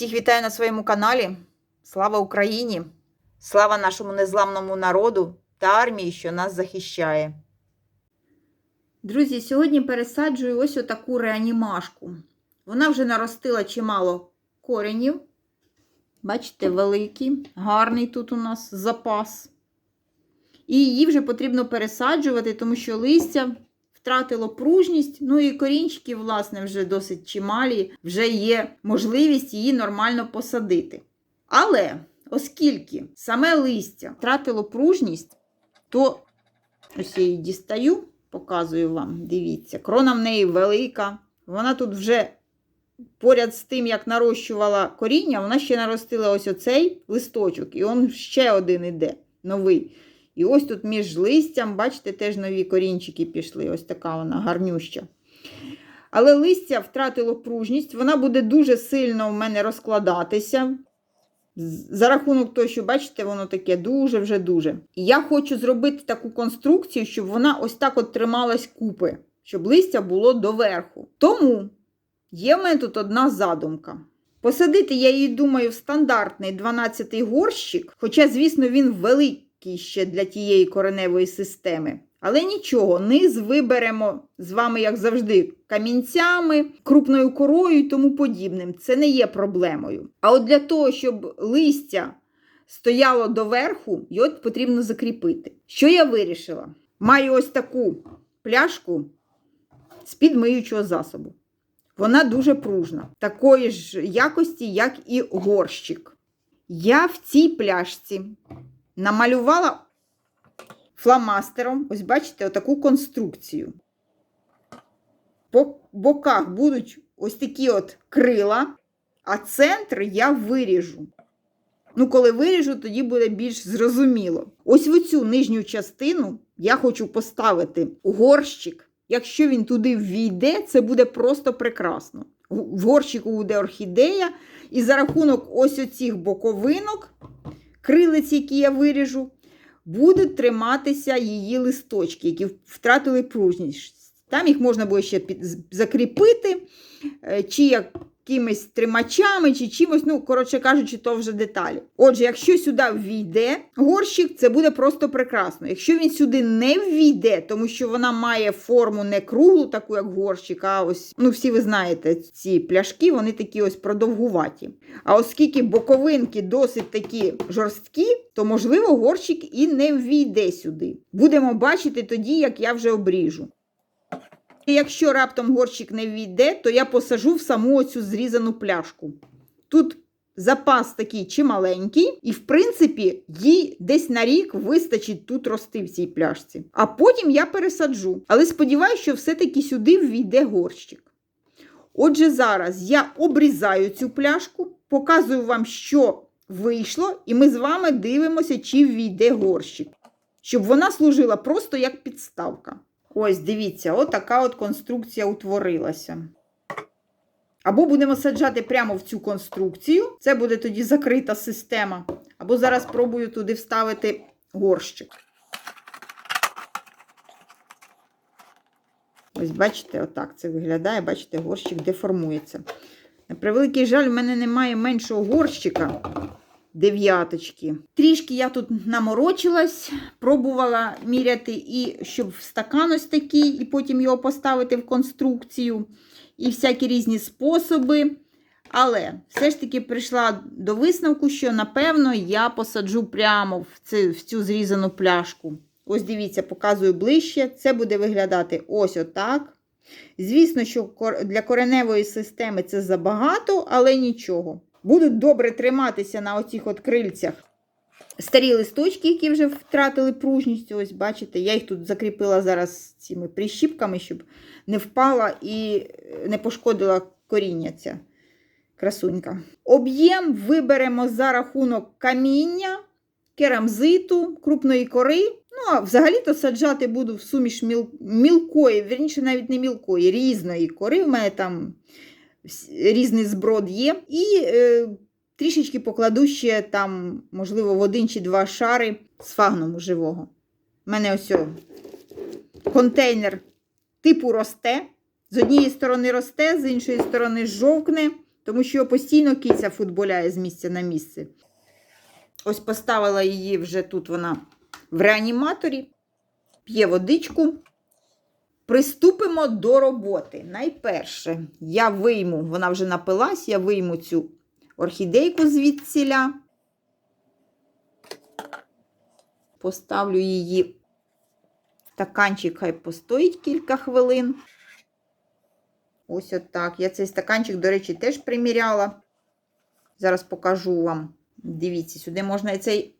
Всіх вітаю на своєму каналі. Слава Україні! Слава нашому незламному народу та армії, що нас захищає. Друзі, сьогодні пересаджую ось отаку реанімашку. Вона вже наростила чимало коренів. Бачите, великий, гарний тут у нас запас. І її вже потрібно пересаджувати, тому що листя втратило пружність, ну і корінчики, власне, вже досить чималі, вже є можливість її нормально посадити. Але оскільки саме листя втратило пружність, то ось я її дістаю, показую вам, дивіться, крона в неї велика. Вона тут вже поряд з тим, як нарощувала коріння, вона ще наростила ось оцей листочок, і он ще один іде, новий. І ось тут між листям, бачите, теж нові корінчики пішли. Ось така вона гарнюща. Але листя втратило пружність, вона буде дуже сильно в мене розкладатися. За рахунок того, що, бачите, воно таке дуже вже дуже. І я хочу зробити таку конструкцію, щоб вона ось так от трималась купи, щоб листя було доверху. Тому є в мене тут одна задумка. Посадити, я її думаю, в стандартний 12-й горщик, хоча, звісно, він великий ще для тієї кореневої системи. Але нічого, низ виберемо з вами, як завжди, камінцями, крупною корою і тому подібним. Це не є проблемою. А от для того, щоб листя стояло доверху, його потрібно закріпити. Що я вирішила? Маю ось таку пляшку з-під миючого засобу. Вона дуже пружна, такої ж якості, як і горщик. Я в цій пляшці намалювала фломастером, ось бачите, отаку конструкцію. По боках будуть ось такі от крила, а центр я виріжу. Ну, коли виріжу, тоді буде більш зрозуміло. Ось в цю нижню частину я хочу поставити горщик. Якщо він туди ввійде, це буде просто прекрасно. В горщику буде орхідея, і за рахунок ось оцих боковинок крилиць, які я виріжу, будуть триматися її листочки, які втратили пружність. Там їх можна було ще закріпити, чи чи якимись тримачами, чи чимось, ну, коротше кажучи, то вже деталі. Отже, якщо сюди ввійде горщик, це буде просто прекрасно. Якщо він сюди не ввійде, тому що вона має форму не круглу, таку, як горщик, а ось, ну, всі ви знаєте, ці пляшки, вони такі ось продовгуваті. А оскільки боковинки досить такі жорсткі, то, можливо, горщик і не ввійде сюди. Будемо бачити тоді, як я вже обріжу. І якщо раптом горщик не війде, то я посажу в саму оцю зрізану пляшку. Тут запас такий чималенький, і, в принципі, їй десь на рік вистачить тут рости в цій пляшці. А потім я пересаджу. Але сподіваюся, що все-таки сюди ввійде горщик. Отже, зараз я обрізаю цю пляшку, показую вам, що вийшло, і ми з вами дивимося, чи ввійде горщик. Щоб вона служила просто як підставка. Ось, дивіться, от така от конструкція утворилася. Або будемо саджати прямо в цю конструкцію, це буде тоді закрита система. Або зараз спробую туди вставити горщик. Ось, бачите, отак це виглядає, бачите, горщик деформується. На превеликий жаль, в мене немає меншого горщика дев'яточки. Трішки я тут наморочилась, пробувала міряти, і щоб в стакан ось такий, і потім його поставити в конструкцію, і всякі різні способи. Але все ж таки прийшла до висновку, що, напевно, я посаджу прямо в цю, в цю зрізану пляшку. Ось дивіться, показую ближче. Це буде виглядати ось отак. Звісно, що для кореневої системи це забагато, але нічого. Будуть добре триматися на оцих от крильцях старі листочки, які вже втратили пружність. Ось, бачите, я їх тут закріпила зараз цими прищіпками, щоб не впала і не пошкодила коріння ця красунька. Об'єм виберемо за рахунок каміння, керамзиту, крупної кори. Ну, а взагалі-то саджати буду в суміш міл... мілкої, верніше, навіть не мілкої, різної кори. У мене там різний зброд є. І е, трішечки покладу ще там, можливо, в один чи два шари з фагному живого. У мене ось контейнер типу росте. З однієї сторони росте, з іншої сторони жовкне, тому що його постійно киця футболяє з місця на місце. Ось поставила її вже тут вона в реаніматорі, п'є водичку. Приступимо до роботи. Найперше, я вийму, вона вже напилась, я вийму цю орхідейку звідсіля. Поставлю її стаканчик, хай постоїть кілька хвилин. Ось отак. Я цей стаканчик, до речі, теж приміряла. Зараз покажу вам. Дивіться, сюди можна і цей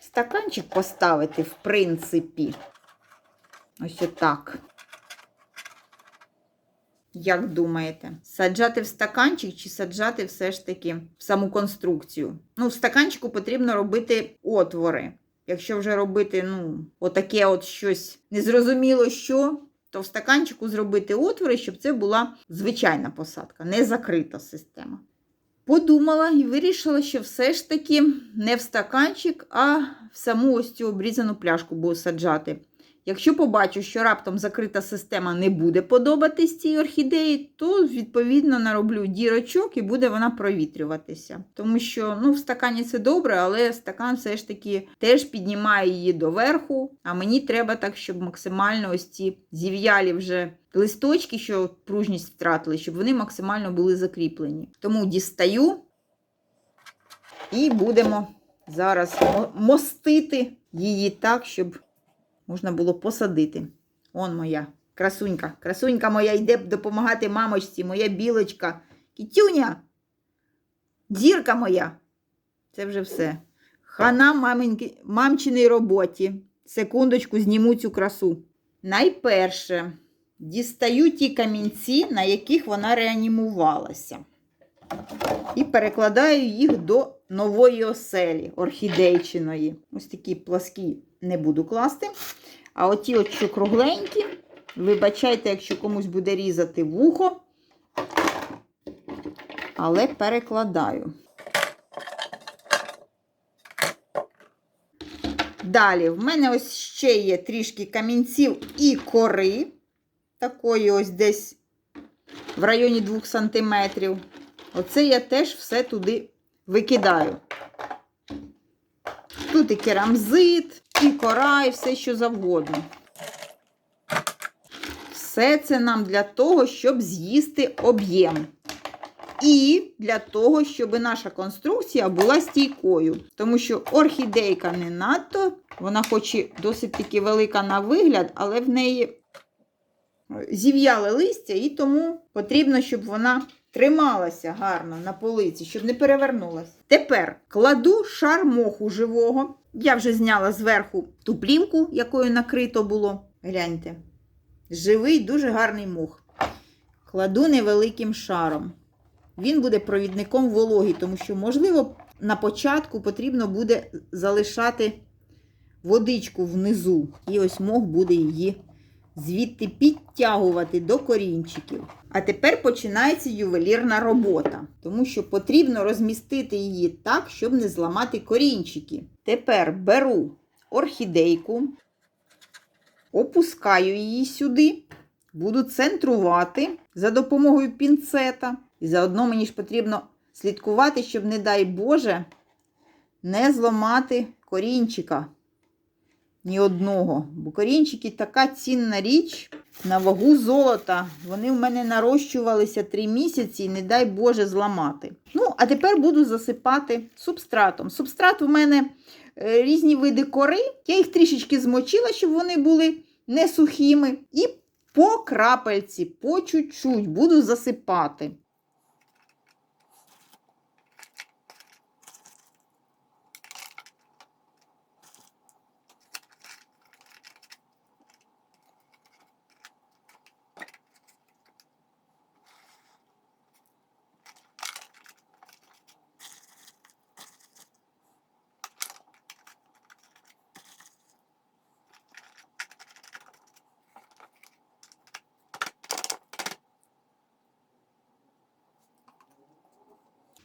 стаканчик поставити, в принципі. Ось отак. Як думаєте, саджати в стаканчик чи саджати все ж таки в саму конструкцію? Ну, в стаканчику потрібно робити отвори. Якщо вже робити, ну, отаке от щось незрозуміло що, то в стаканчику зробити отвори, щоб це була звичайна посадка, не закрита система. Подумала і вирішила, що все ж таки не в стаканчик, а в саму ось цю обрізану пляшку буду саджати. Якщо побачу, що раптом закрита система не буде подобатись цій орхідеї, то відповідно нароблю дірочок і буде вона провітрюватися. Тому що ну, в стакані це добре, але стакан все ж таки теж піднімає її доверху. А мені треба так, щоб максимально ось ці зів'ялі вже листочки, що пружність втратили, щоб вони максимально були закріплені. Тому дістаю і будемо зараз мостити її так, щоб можна було посадити. Он моя красунька. Красунька моя йде допомагати мамочці, моя білочка. Кітюня. Дірка моя. Це вже все. Хана маминки, мамчиній роботі. Секундочку, зніму цю красу. Найперше дістаю ті камінці, на яких вона реанімувалася. І перекладаю їх до нової оселі, орхідейчиної. Ось такі пласкі не буду класти. А оті от що кругленькі, вибачайте, якщо комусь буде різати вухо, але перекладаю. Далі, в мене ось ще є трішки камінців і кори. Такої ось десь в районі 2 см. Оце я теж все туди викидаю. Тут і керамзит, і кора, і все, що завгодно. Все це нам для того, щоб з'їсти об'єм. І для того, щоб наша конструкція була стійкою. Тому що орхідейка не надто, вона хоч і досить таки велика на вигляд, але в неї зів'яле листя, і тому потрібно, щоб вона трималася гарно на полиці, щоб не перевернулася. Тепер кладу шар моху живого. Я вже зняла зверху ту плівку, якою накрито було. Гляньте. Живий, дуже гарний мох. Кладу невеликим шаром. Він буде провідником вологі, тому що, можливо, на початку потрібно буде залишати водичку внизу. І ось мох буде її звідти підтягувати до корінчиків. А тепер починається ювелірна робота, тому що потрібно розмістити її так, щоб не зламати корінчики. Тепер беру орхідейку, опускаю її сюди, буду центрувати за допомогою пінцета. І заодно мені ж потрібно слідкувати, щоб, не дай Боже, не зламати корінчика ні одного. Бо корінчики така цінна річ на вагу золота. Вони в мене нарощувалися 3 місяці і не дай Боже зламати. Ну, а тепер буду засипати субстратом. Субстрат у мене е, різні види кори. Я їх трішечки змочила, щоб вони були не сухими. І по крапельці, по чуть-чуть буду засипати.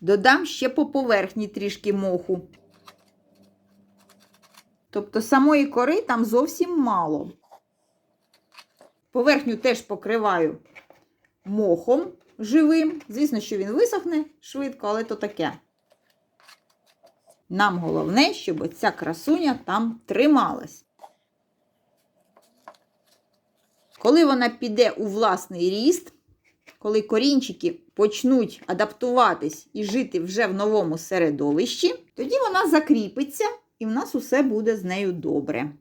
Додам ще по поверхні трішки моху. Тобто самої кори там зовсім мало. Поверхню теж покриваю мохом живим. Звісно, що він висохне швидко, але то таке. Нам головне, щоб ця красуня там трималась. Коли вона піде у власний ріст, коли корінчики почнуть адаптуватись і жити вже в новому середовищі, тоді вона закріпиться і в нас усе буде з нею добре.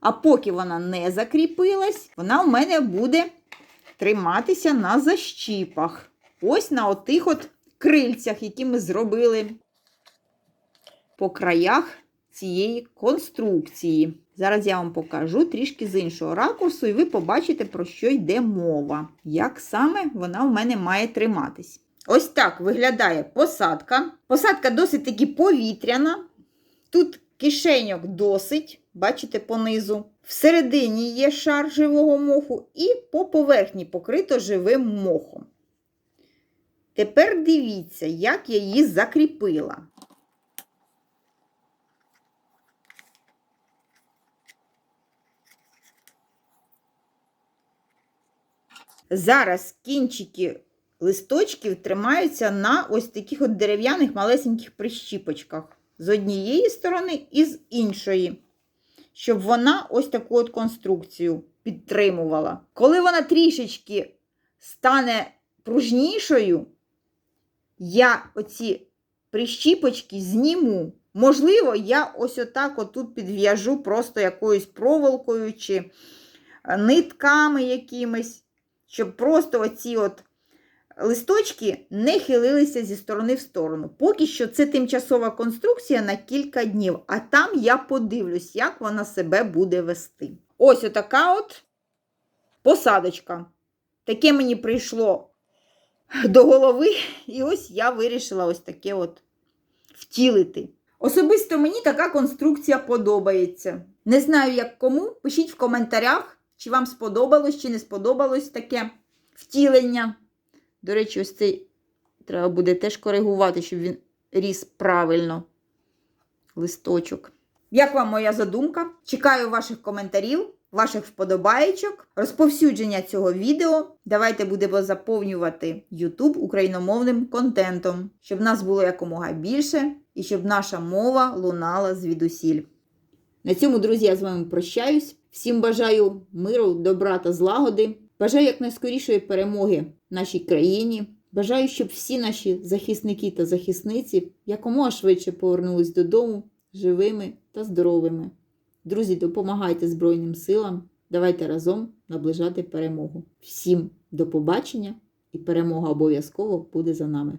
А поки вона не закріпилась, вона у мене буде триматися на защіпах. Ось на отих от крильцях, які ми зробили по краях цієї конструкції. Зараз я вам покажу трішки з іншого ракурсу, і ви побачите, про що йде мова. Як саме вона в мене має триматись. Ось так виглядає посадка. Посадка досить таки повітряна. Тут кишеньок досить, бачите, понизу. Всередині є шар живого моху, і по поверхні покрито живим мохом. Тепер дивіться, як я її закріпила. Зараз кінчики листочків тримаються на ось таких от дерев'яних малесеньких прищіпочках з однієї сторони і з іншої, щоб вона ось таку от конструкцію підтримувала. Коли вона трішечки стане пружнішою, я оці прищіпочки зніму. Можливо, я ось отак отут підв'яжу просто якоюсь проволокою чи е, нитками якимись, щоб просто оці от листочки не хилилися зі сторони в сторону. Поки що це тимчасова конструкція на кілька днів, а там я подивлюсь, як вона себе буде вести. Ось отака от посадочка. Таке мені прийшло до голови, і ось я вирішила ось таке от втілити. Особисто мені така конструкція подобається. Не знаю, як кому. Пишіть в коментарях, чи вам сподобалось, чи не сподобалось таке втілення. До речі, ось цей треба буде теж коригувати, щоб він ріс правильно. Листочок. Як вам моя задумка? Чекаю ваших коментарів, ваших вподобаєчок, розповсюдження цього відео. Давайте будемо заповнювати YouTube україномовним контентом, щоб нас було якомога більше і щоб наша мова лунала звідусіль. На цьому, друзі, я з вами прощаюсь. Всім бажаю миру, добра та злагоди. Бажаю якнайскорішої перемоги нашій країні. Бажаю, щоб всі наші захисники та захисниці якомога швидше повернулись додому живими та здоровими. Друзі, допомагайте Збройним силам. Давайте разом наближати перемогу. Всім до побачення, і перемога обов'язково буде за нами.